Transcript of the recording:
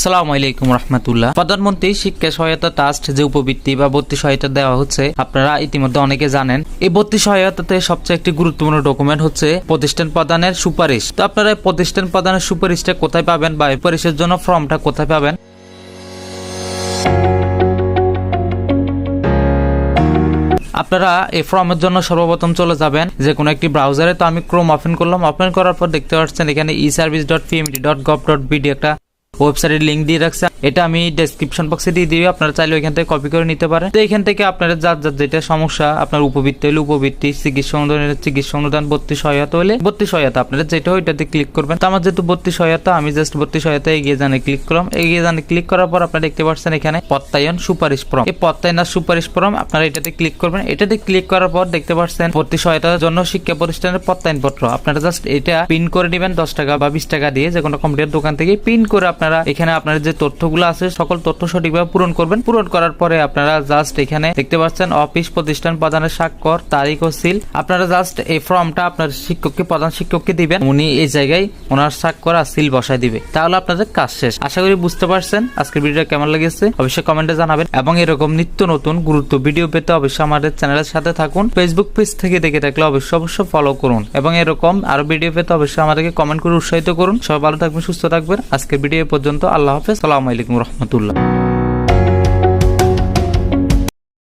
সালাম আলাইকুম রহমতুল্লাহ। প্রধানমন্ত্রী শিক্ষা সহায়তা ট্রাস্ট যে উপবৃত্তি বা ভর্তি সহায়তা দেওয়া হচ্ছে, আপনারা ইতিমধ্যে অনেকে জানেন। এই ভর্তি সহায়তাতে সবচেয়ে একটি গুরুত্বপূর্ণ ডকুমেন্ট হচ্ছে প্রতিষ্ঠান প্রদানের সুপারিশ। তো আপনারা প্রতিষ্ঠান প্রদানের সুপারিশটা কোথায় পাবেন বা সুপারিশের জন্য ফর্মটা কোথায় পাবেন? আপনারা এই ফর্মের জন্য সর্বপ্রথম চলে যাবেন যে কোনো একটি ব্রাউজারে তো আমি ক্রোম ওপেন করলাম। ওপেন করার পর দেখতে পাচ্ছেন এখানে e service dot PMD dot gov dot BD একটা ওয়েবসাইটের লিঙ্ক দিয়ে রাখছে। এটা আমি ডেসক্রিপশন বক্সে দিয়ে দিই, আপনারা চাইলে ওইখান থেকে কপি করে নিতে পারেন। তো এখান থেকে আপনারা যার যার যেটা সমস্যা, আপনার উপবৃত্তি হলে উপবৃত্তি, চিকিৎসা অনুদানের চিকিৎসা অনুদান ভর্তি সহায়তা হলে ভর্তি সহায়তা, আপনারা যেটা ওইটাতে ক্লিক করবেন। তো আমার যেহেতু ভর্তি সহায়তা, আমি জাস্ট ভর্তি সহায়তা এগিয়ে জানে ক্লিক করলাম। এগিয়ে জানে ক্লিক করার পর আপনারা দেখতে পাচ্ছেন এখানে প্রত্যায়ন সুপারিশ ফর্ম। এই প্রত্যায়ন আর সুপারিশ ফর্ম আপনারা এটাতে ক্লিক করবেন। এটাতে ক্লিক করার পর দেখতে পাচ্ছেন ভর্তি সহায়তার জন্য শিক্ষা প্রতিষ্ঠানের প্রত্যায়ন পত্র আপনারা জাস্ট এটা পিন করে নেবেন দশ টাকা বা বিশ টাকা দিয়ে যে কোনো কম্পিউটার দোকান থেকে পিন করে আপনারা এখানে আপনার যে তথ্যগুলো আছে, সকল তথ্য সঠিকভাবে পূরণ করবেন। পূরণ করার পরে আপনারা জাস্ট এখানে দেখতে পাচ্ছেন অফিস প্রতিষ্ঠান, প্রধানের স্বাক্ষর, তারিখ ও সিল আপনারা জাস্ট এই ফর্মটা আপনার শিক্ষককে, প্রধান শিক্ষককে দিবেন। উনি এই জায়গায় ওনার স্বাক্ষর আর সিল বসায় দিবে। তাহলে আপনাদের কাজ শেষ। আশা করি বুঝতে পারছেন। আজকের ভিডিওটা কেমন লেগেছে অবশ্যই কমেন্টে জানাবেন। এবং এরকম নিত্য নতুন গুরুত্ব ভিডিও পেতে অবশ্যই আমাদের চ্যানেলের সাথে থাকুন। ফেসবুক পেজ থেকে দেখে থাকলে অবশ্যই অবশ্যই ফলো করুন। এবং এরকম আরও ভিডিও পেতে অবশ্যই আমাদেরকে কমেন্ট করে উৎসাহিত করুন। সবাই ভালো থাকবেন, সুস্থ থাকবেন। আজকের ভিডিও পর্যন্ত আল্লাহ হাফেজ। সালামু আলাইকুম রহমতুল্লাহ।